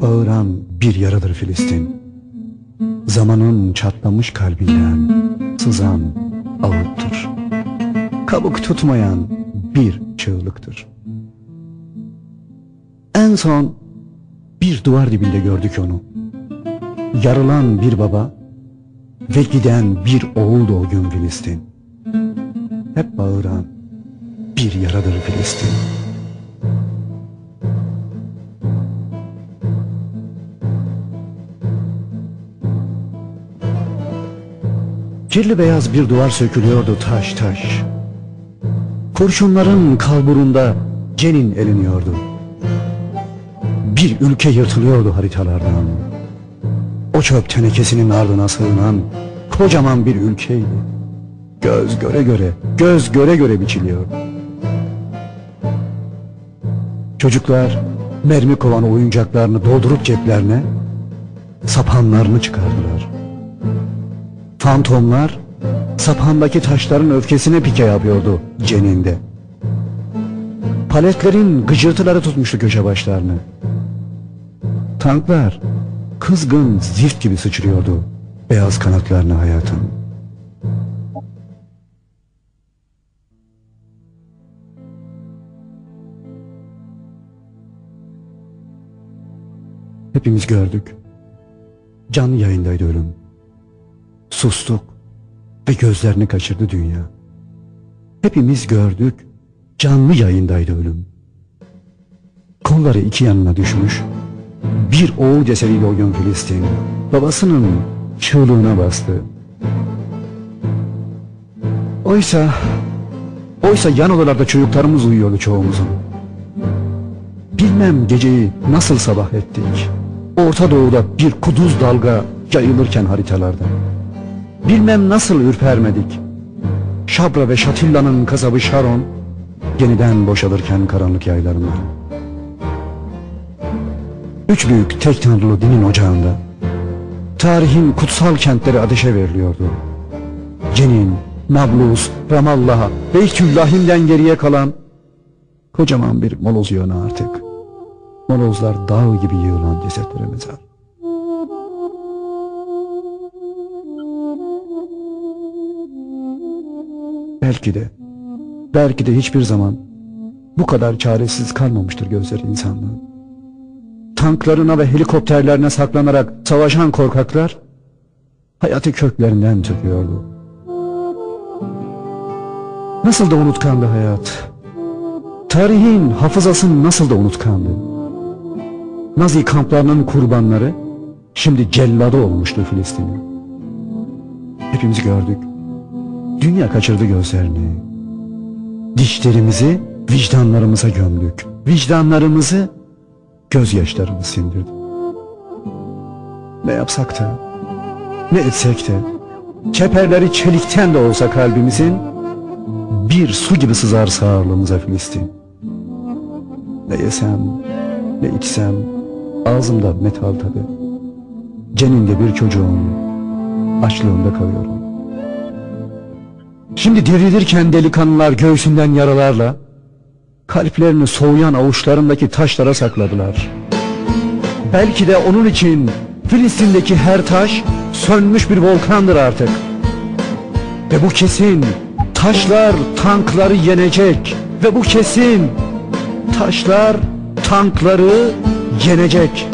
bağıran bir yaradır Filistin. Zamanın çatlamış kalbinden sızan ağıttır. Kabuk tutmayan bir çığlıktır. En son bir duvar dibinde gördük onu. Yarılan bir baba ve giden bir oğul o gün Filistin. Hep bağıran bir yaradır Filistin. Kirli beyaz bir duvar sökülüyordu taş taş. Kurşunların kalburunda cenin eliniyordu. Bir ülke yırtılıyordu haritalardan. O çöp tenekesinin ardına sığınan kocaman bir ülkeydi. Göz göre göre, göz göre göre biçiliyor. Çocuklar mermi kovan oyuncaklarını doldurup ceplerine sapanlarını çıkardılar. Fantomlar sapandaki taşların öfkesine pike yapıyordu ceninde. Paletlerin gıcırtıları tutmuştu köşe başlarını. Tanklar kızgın zift gibi sıçrıyordu beyaz kanatlarını hayatın. Hepimiz gördük. Canlı yayındaydı ölüm. Sustuk ve gözlerini kaçırdı dünya. Hepimiz gördük. Canlı yayındaydı ölüm. Kolları iki yanına düşmüş. Bir oğul cesediyle o gün Filistin. Babasının çığlığına bastı. Oysa, oysa yan odalarda çocuklarımız uyuyordu çoğumuzun. Bilmem geceyi nasıl sabah ettik. Orta Doğu'da bir kuduz dalga yayılırken haritalarda. Bilmem nasıl ürpermedik. Şabra ve Şatilla'nın kasabı Şaron yeniden boşalırken karanlık yaylarında. Üç büyük tek tanrılı dinin ocağında tarihin kutsal kentleri ateşe veriliyordu. Cenin, Nablus, Ramallah, Beytüllahim'den geriye kalan kocaman bir moloz yığını artık. Molozlar dağ gibi yığılan cesetlere mezar. Belki de, belki de hiçbir zaman bu kadar çaresiz kalmamıştır gözleri insanlığın. Tanklarına ve helikopterlerine saklanarak savaşan korkaklar hayatı köklerinden söküyordu. Nasıl da unutkandı hayat. Tarihin hafızasını nasıl da unutkandı. Nazi kamplarının kurbanları şimdi celladı olmuştu Filistin'in. Hepimiz gördük. Dünya kaçırdı gözlerini. Dişlerimizi vicdanlarımıza gömdük. Vicdanlarımızı gözyaşlarımız sindirdi. Ne yapsak da, ne etsek de, çeperleri çelikten de olsa kalbimizin, bir su gibi sızar sağırlığımıza Filistin. Ne yesem, ne içsem, ağzımda metal tadı. Ceninde bir çocuğum, açlığında kalıyorum. Şimdi dirilirken delikanlılar göğsünden yaralarla, kalplerini soğuyan avuçlarındaki taşlara sakladılar. Belki de onun için Filistin'deki her taş sönmüş bir volkandır artık. Ve bu kesin taşlar tankları yenecek. Ve bu kesin taşlar tankları yenecek.